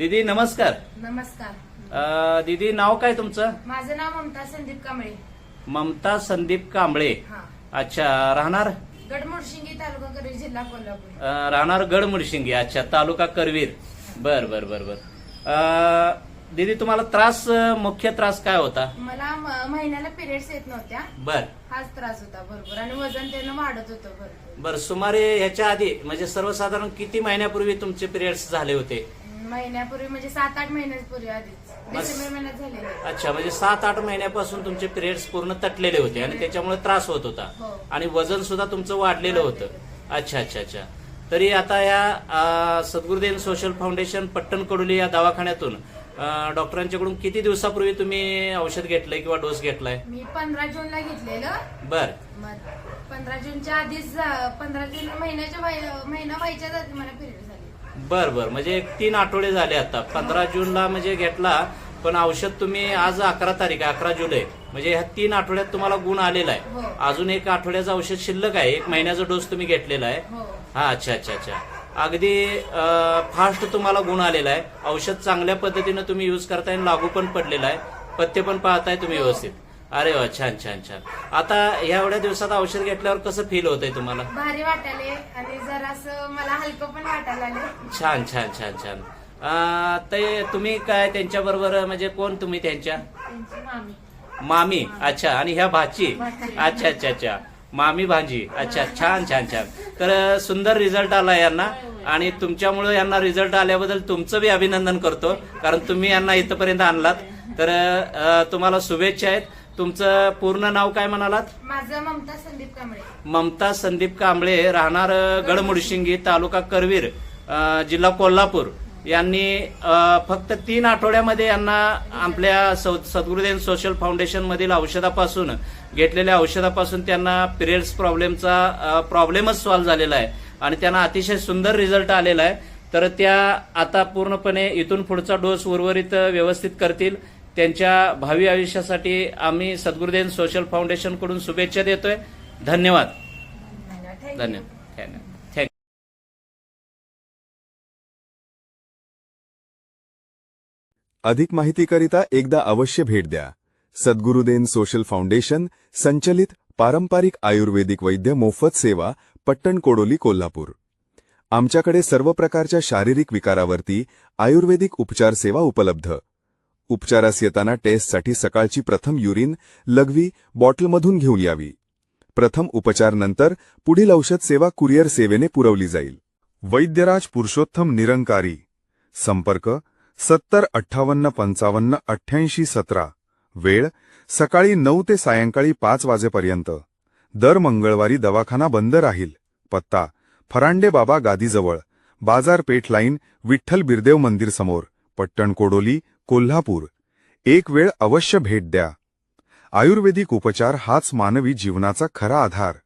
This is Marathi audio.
दीदी नमस्कार. नमस्कार. अ, दीदी नाव काय तुमचं? माझं नाव ममता संदीप कांबळे. ममता संदीप कांबळे. हा. अच्छा राहणार? गडमुडशिंगी तालुका करी जिल्हा कोल्हापूर. अ, राहणार गडमुडशिंगी अच्छा तालुका करवीर. बर बर बर बर. अ, दीदी तुम्हाला त्रास अ, मुख्य त्रास काय होता? मला म- महिन्याला पिरियड्स येत नव्हत्या. बर. हाच त्रास होता भरपूर आणि वजन त्यानं वाढत होतं भरपूर. बर सुमारे ह्याच्या आधी म्हणजे सर्वसाधारण किती महिन्यापूर्वी तुमचे पिरियड्स झाले होते? महिन्यापूर्वी म्हणजे सात आठ महिन्यापूर्वी आधीच. डिसेंबर महिन्यात झालेले. अच्छा म्हणजे सात आठ महिन्यापासून तुमचे पिरियड्स पूर्ण तटलेले होते आणि त्याच्यामुळे त्रास होत होता. हो. आणि वजन सुद्धा तुमचं वाढलेलं होतं. अच्छा अच्छा अच्छा. तरी आता या सद्गुरुदेव सोशल फाउंडेशन पट्टण कडोली या दवाखान्यातून अ, डॉक्टरांच्याकडून किती दिवसापूर्वी तुम्ही औषध घेतलंय किंवा डोस घेतलाय? मी पंधरा जूनला घेतलेलं. बर. मग पंधरा जूनच्या आधीच पंधरा जून महिन्याच्या महिना व्हायच्याच आधी मला पिरियड झाले. बर बर. म्हणजे एक तीन आठवडे झाले आता. पंधरा जूनला म्हणजे घेतला पण औषध तुम्ही आज अकरा तारीख आहे अकरा जुलै. म्हणजे ह्या तीन आठवड्यात तुम्हाला गुण आलेला हो. आहे अजून एक आठवड्याचं औषध शिल्लक आहे एक महिन्याचा डोस तुम्ही घेतलेला आहे. हो. हा अच्छा अच्छा अच्छा. अगदी फास्ट तुम्हाला गुण आलेला आहे. औषध चांगल्या पद्धतीनं तुम्ही युज करताय आणि लागू पण पडलेला आहे. पथ्य पण पाहताय तुम्ही व्यवस्थित. अरे वा छान छान छान. आता ह्या एवढ्या दिवसात औषध घेतल्यावर कसं फील होतंय तुम्हाला? भारी वाटायले आणि जरासं मला हलकं पण वाटायला छान छान छान छान. अं, ते तुम्ही काय त्यांच्या बरोबर म्हणजे कोण तुम्ही त्यांच्या? त्यांची मामी. मामी अच्छा. आणि ह्या भाची? भाची. अच्छा अच्छा अच्छा. मामी भांजी. अच्छा छान छान छान. तर सुंदर रिझल्ट आला यांना. आणि तुमच्यामुळे यांना रिझल्ट आल्याबद्दल तुमचं बी अभिनंदन करतो. कारण तुम्ही यांना इथपर्यंत आणलात. तर अं, तुम्हाला शुभेच्छा आहेत. तुमचं पूर्ण नाव काय म्हणालात? माझं ममता संदीप कांबळे. ममता संदीप कांबळे राहणार गडमुडशिंगी तालुका करवीर अ, जिल्हा कोल्हापूर. यांनी अ, फक्त तीन आठवड्यामध्ये यांना आपल्या सौ- सद्गुरुदेव सोशल फाउंडेशन मधील औषधापासून घेतलेल्या औषधापासून त्यांना पिरियड्स प्रॉब्लेमचा प्रॉब्लेमच सॉल्व्ह झालेला आहे. आणि त्यांना अतिशय सुंदर रिझल्ट आलेला आहे. तर त्या आता पूर्णपणे इथून पुढचा डोस उर्वरित व्यवस्थित करतील. त्यांच्या भावी आयुष्यासाठी आम्ही सद्गुरुदेव सोशल फाउंडेशनकडून शुभेच्छा देतोय. धन्यवाद. धन्यवाद. थँक्यू. अधिक माहितीकरिता एकदा अवश्य भेट द्या. सद्गुरुदेन सोशल फाउंडेशन संचलित पारंपरिक आयुर्वेदिक वैद्य मोफत सेवा पट्टण कोडोली कोल्हापूर. आमच्याकडे सर्व प्रकारच्या शारीरिक विकारावरती आयुर्वेदिक उपचार सेवा उपलब्ध. उपचारास येताना टेस्टसाठी सकाळची प्रथम युरिन लघवी बॉटलमधून घेऊन यावी. प्रथम उपचार नंतर पुढील औषध सेवा कुरिअर सेवेने पुरवली जाईल. वैद्यराज पुरुषोत्तम निरंकारी. संपर्क सत्तर अठ्ठावन्न पंचावन्न अठ्ठ्याऐंशी सतरा. वेळ सकाळी नऊ ते सायंकाळी पाच वाजेपर्यंत. दर मंगळवारी दवाखाना बंद राहील. पत्ता फरांडे बाबा गादीजवळ. बाजारपेठ लाईन विठ्ठल बिरदेव मंदिर समोर. पट्टण कोडोली कोल्हापूर. एक वेळ अवश्य भेट द्या. आयुर्वेदिक उपचार हाच मानवी जीवनाचा खरा आधार.